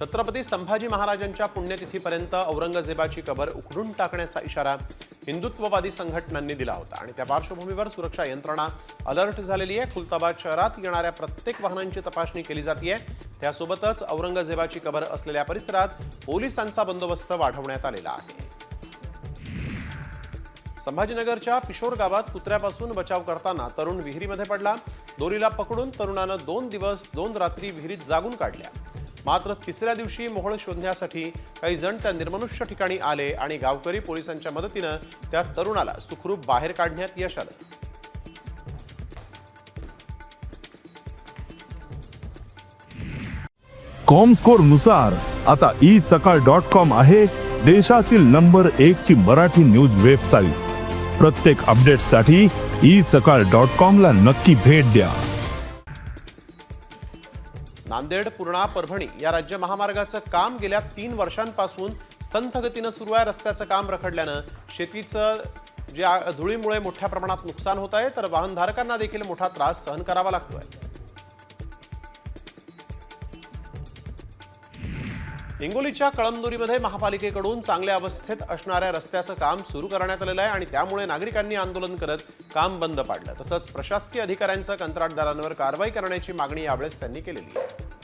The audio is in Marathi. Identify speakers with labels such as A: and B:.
A: छत्रपती संभाजी महाराजांच्या पुण्यतिथीपर्यंत औरंगजेबाची कबर उखडून टाकण्याचा इशारा हिंदुत्ववादी संघटनांनी दिला होता. आणि त्या पार्श्वभूमीवर सुरक्षा यंत्रणा अलर्ट झालेली आहे. खुलताबाद शहरात येणाऱ्या प्रत्येक वाहनांची तपासणी केली जाते त्यासोबतच औरंगजेबाची कबर असलेल्या परिसरात पोलिसांचा बंदोबस्त वाढवण्यात आलेला आहे. संभाजीनगरच्या पिशोर गावात कुत्र्यापासून बचाव करताना तरुण विहिरीमध्ये पडला. दोरीला पकडून तरुणानं दोन दिवस दोन रात्री विहिरीत जागून काढल्या. मात्र तिसऱ्या दिवशी मोहळ शोधण्यासाठी काही जण त्या निर्मनुष्य ठिकाणी आले आणि गावकरी पोलिसांच्या मदतीनं त्या तरुणाला सुखरूप बाहेर काढण्यात यश आलं.
B: कॉमस्कोरनुसार आता ई सकाळ डॉट कॉम आहे देशातील नंबर एक ची मराठी न्यूज वेबसाईट. प्रत्येक अपडेटसाठी ई सकाळ डॉट कॉम ला नक्की भेट द्या.
A: नांदेड पूर्णा परभणी या राज्य महामार्गाचं काम गेल्या तीन वर्षांपासून संथगतीनं सुरू आहे. रस्त्याचं काम रखडल्यानं शेतीचं ज्या धुळीमुळे मोठ्या प्रमाणात नुकसान होत आहे तर वाहनधारकांना देखील मोठा त्रास सहन करावा लागतो आहे हिंगोलीच्या कळमनुरीमध्ये महापालिकेकडून चांगल्या अवस्थेत असणाऱ्या रस्त्याचं काम सुरू करण्यात आलेलं आहे आणि त्यामुळे नागरिकांनी आंदोलन करत काम बंद पाडलं. तसंच प्रशासकीय अधिकाऱ्यांचं कंत्राटदारांवर कारवाई करण्याची मागणी यावेळेस त्यांनी केलेली आहे.